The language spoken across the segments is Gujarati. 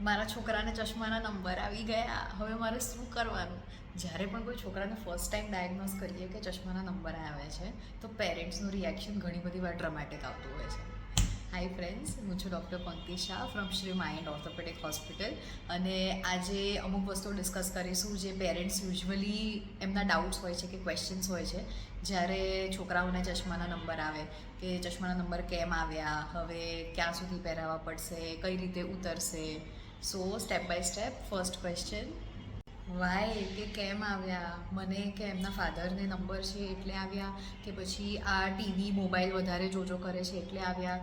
મારા છોકરાને ચશ્માના નંબર આવી ગયા. હવે મારે શું કરવાનું? જ્યારે પણ કોઈ છોકરાને ફર્સ્ટ ટાઈમ ડાયગ્નોઝ કરીએ કે ચશ્માના નંબર આવે છે, તો પેરેન્ટ્સનું રિએક્શન ઘણી બધી વાર ડ્રામેટિક આવતું હોય છે. હાય ફ્રેન્ડ્સ હું છું doctor Pankti Shah from Shri mind orthopaedic hospital અને આજે અમુક વસ્તુઓ ડિસ્કસ કરીશું જે પેરેન્ટ્સ યુઝ્યુઅલી એમના ડાઉટ્સ હોય છે કે ક્વેશ્ચન્સ હોય છે. જ્યારે છોકરાઓને ચશ્માના નંબર આવે કે ચશ્માના નંબર કેમ આવ્યા, હવે ક્યાં સુધી પહેરાવવા પડશે, કઈ રીતે ઉતરશે so step by step first question why કે કેમ આવ્યા? મને કે એમના ફાધરને નંબર છે એટલે આવ્યા કે પછી આ ટીવી મોબાઈલ વધારે જોજો કરે છે એટલે આવ્યા.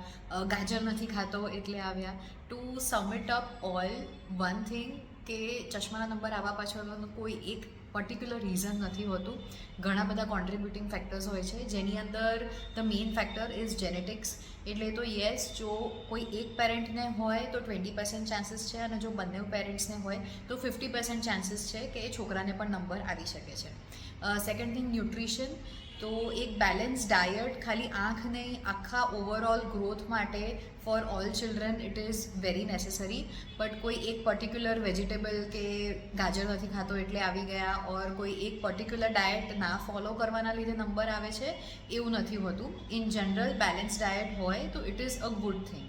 ગાજર નથી ખાતો એટલે આવ્યા. To sum it up all one thing કે ચશ્માના નંબર આવવા પાછળનો કોઈ એક પર્ટિક્યુલર રીઝન નથી હોતું. ઘણા બધા કોન્ટ્રીબ્યુટિંગ ફેક્ટર્સ હોય છે. જેની અંદર the main factor is genetics એટલે તો યસ જો કોઈ એક પેરેન્ટને હોય તો ટ્વેન્ટી પર્સન્ટ ચાન્સીસ છે અને જો બંને પેરેન્ટ્સને હોય તો ફિફ્ટી પર્સન્ટ ચાન્સીસ છે કે એ છોકરાને પણ નંબર આવી શકે છે. સેકન્ડ થિંગ ન્યુટ્રિશન તો એક બેલેન્સ ડાયટ ખાલી આંખ નહીં, આખા ઓવરઓલ ગ્રોથ માટે for all children it is very necessary but કોઈ એક પર્ટિક્યુલર વેજીટેબલ કે ગાજર નથી ખાતો એટલે આવી ગયા ઓર કોઈ એક પર્ટિક્યુલર ડાયટ ના ફોલો કરવાના લીધે નંબર આવે છે, એવું નથી હોતું. ઇન જનરલ બેલેન્સ ડાયટ હોય તો it is a good thing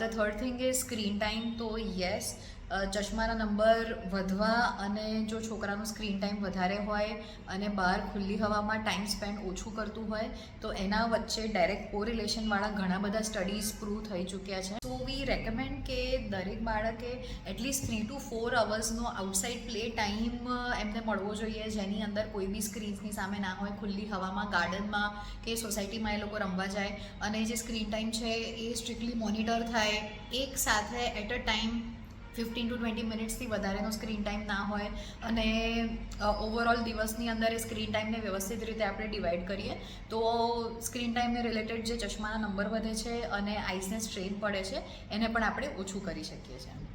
the third thing is screen time તો યસ ચશ્માના નંબર વધવા અને જો છોકરાનો સ્ક્રીન ટાઈમ વધારે હોય અને બહાર ખુલ્લી હવામાં ટાઈમ સ્પેન્ડ ઓછું કરતું હોય, તો એના વચ્ચે ડાયરેક્ટ કોરિલેશનવાળા ઘણા બધા સ્ટડીઝ પ્રૂવ થઈ ચૂક્યા છે. સો વી રેકમેન્ડ કે દરેક બાળકે at least three to four અવર્સનો outside play time એમને મળવો જોઈએ. જેની અંદર કોઈ બી સ્ક્રીન્સની સામે ના હોય, ખુલ્લી હવામાં ગાર્ડનમાં કે સોસાયટીમાં એ લોકો રમવા જાય. અને જે સ્ક્રીન ટાઈમ છે, એ સ્ટ્રિક્ટલી મોનિટર થાય. એક સાથે at a time fifteen to twenty મિનિટ્સથી વધારેનો સ્ક્રીન ટાઈમ ના હોય અને ઓવરઓલ દિવસની અંદર એ સ્ક્રીન ટાઈમને વ્યવસ્થિત રીતે આપણે ડિવાઈડ કરીએ, તો સ્ક્રીન ટાઈમને રિલેટેડ જે ચશ્માના નંબર વધે છે અને આઈસને સ્ટ્રેન પડે છે, એને પણ આપણે ઓછું કરી શકીએ છીએ.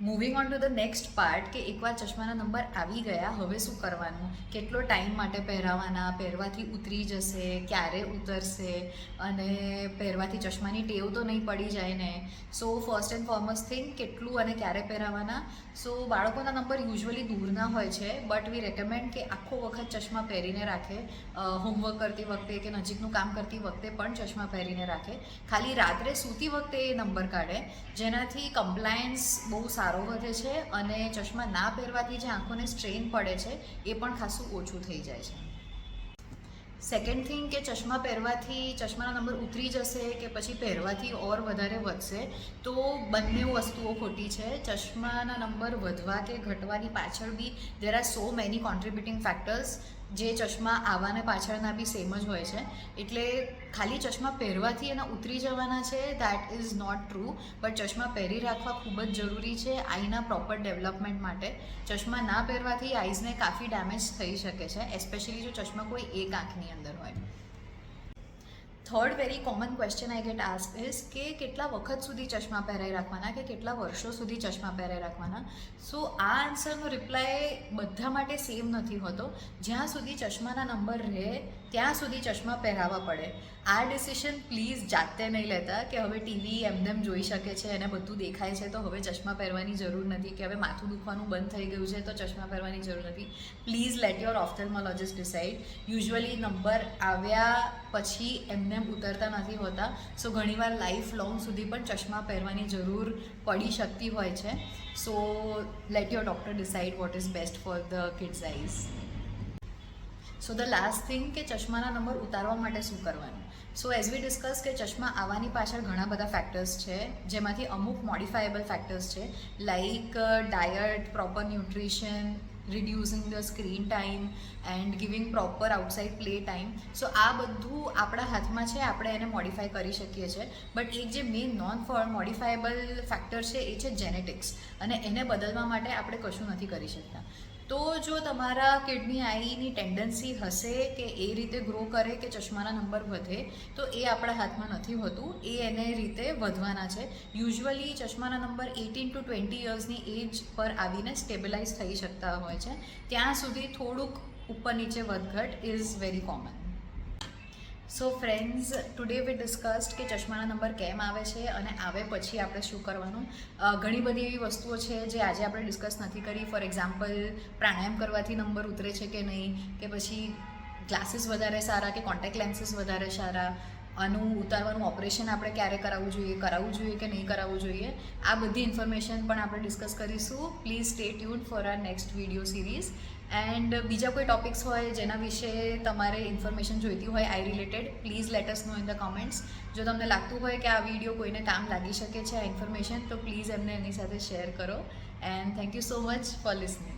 Moving on to the next part કે એકવાર ચશ્માના નંબર આવી ગયા, હવે શું કરવાનું? કેટલો ટાઈમ માટે પહેરાવાના? પહેરવાથી ઉતરી જશે, ક્યારે ઉતરશે? અને પહેરવાથી ચશ્માની ટેવ તો નહીં પડી જાય ને? So first and foremost thing કેટલું અને ક્યારે પહેરાવાના? સો બાળકોના નંબર યુઝ્યુઅલી દૂરના હોય છે બટ વી રેકમેન્ડ કે આખો વખત ચશ્મા પહેરીને રાખે. હોમવર્ક કરતી વખતે કે નજીકનું કામ કરતી વખતે પણ ચશ્મા પહેરીને રાખે. ખાલી રાત્રે સૂતી વખતે એ નંબર કાઢે, જેનાથી કમ્પ્લાયન્સ બહુ સારો વધે છે અને ચશ્મા ના પહેરવાથી જે આંખોને સ્ટ્રેન પડે છે, એ પણ ખાસું ઓછું થઈ જાય છે. સેકન્ડ થિંગ કે ચશ્મા પહેરવાથી ચશ્માના નંબર ઉતરી જશે કે પછી પહેરવાથી ઓર વધારે વધશે, તો બંને વસ્તુઓ ખોટી છે. ચશ્માના નંબર વધવા કે ઘટવાની પાછળ be there are so many contributing factors જે ચશ્મા આવવાને પાછળના બી સેમ જ હોય છે. એટલે ખાલી ચશ્મા પહેરવાથી એના ઉતરી જવાના છે that is not true but ચશ્મા પહેરી રાખવા ખૂબ જ જરૂરી છે આઈના પ્રોપર ડેવલપમેન્ટ માટે. ચશ્મા ના પહેરવાથી આઈઝને કાફી ડેમેજ થઈ શકે છે એસ્પેશિયલી જો ચશ્મા કોઈ એક આંખની અંદર હોય. Third very common question I get ask is કે કેટલા વખત સુધી ચશ્મા પહેરાઈ રાખવાના? કે કેટલા વર્ષો સુધી ચશ્મા પહેરાઈ રાખવાના? સો આ આન્સરનો રિપ્લાય બધા માટે સેમ નથી હોતો. જ્યાં સુધી ચશ્માના નંબર રહે ત્યાં સુધી ચશ્મા પહેરાવવા પડે. આ ડિસિશન પ્લીઝ જાતે નહીં લેતા કે હવે ટીવી એમનેમ જોઈ શકે છે અને બધું દેખાય છે તો હવે ચશ્મા પહેરવાની જરૂર નથી કે હવે માથું દુખવાનું બંધ થઈ ગયું છે તો ચશ્મા પહેરવાની જરૂર નથી. Please let your ophthalmologist decide usually number આવ્યા પછી એમનેમ ઉતરતા નથી હોતા. સો ઘણીવાર લાઈફ લોંગ સુધી પણ ચશ્મા પહેરવાની જરૂર પડી શકતી હોય છે. So let your doctor decide what is best for the kids eyes so the last thing કે ચશ્માના નંબર ઉતારવા માટે શું કરવાનું? સો એઝ વી ડિસ્કસ કે ચશ્મા આવવાની પાછળ ઘણા બધા ફેક્ટર્સ છે, જેમાંથી અમુક મોડિફાયેબલ ફેક્ટર્સ છે like diet proper nutrition reducing the screen time and giving proper outside play time so આ બધું આપણા હાથમાં છે, આપણે એને મોડિફાઈ કરી શકીએ છીએ. બટ એક જે main non four modifiable factor છે, એ છે જેનેટિક્સ અને એને બદલવા માટે આપણે કશું નથી કરી શકતા. તો જો તમારા કિડની આઈની ટેન્ડન્સી હશે કે એ રીતે ગ્રો કરે કે ચશ્માના નંબર વધે, તો એ આપણા હાથમાં નથી હોતું. એ એને રીતે વધવાના છે. યુઝ્યુઅલી ચશ્માના નંબર એટીન ટુ ટ્વેન્ટી યર્સની એજ પર આવીને સ્ટેબિલાઇઝ થઈ શકતા હોય છે. ત્યાં સુધી થોડુંક ઉપર નીચે વધઘટ is very common so friends today we discussed કે ચશ્માના નંબર કેમ આવે છે અને આવે પછી આપણે શું કરવાનું. ઘણી બધી એવી વસ્તુઓ છે જે આજે આપણે ડિસ્કસ નથી કરી. ફોર એક્ઝામ્પલ પ્રાણાયામ કરવાથી નંબર ઉતરે છે કે નહીં? કે પછી ગ્લાસીસ વધારે સારા કે કોન્ટેક્ટ લેન્સીસ વધારે સારા? આનું ઉતારવાનું ઓપરેશન આપણે ક્યારે કરાવવું જોઈએ કરાવવું જોઈએ કે નહીં કરાવવું જોઈએ, આ બધી ઇન્ફોર્મેશન પણ આપણે ડિસ્કસ કરીશું. Please stay tune for our next video series and બીજા કોઈ ટોપિક્સ હોય જેના વિશે તમારે ઇન્ફોર્મેશન જોઈતી હોય eye related please let know in the comments જો તમને લાગતું હોય કે આ વીડિયો કોઈને કામ લાગી શકે છે, આ ઇન્ફોર્મેશન, તો પ્લીઝ એમને એની સાથે શેર કરો. And thank you so much for listening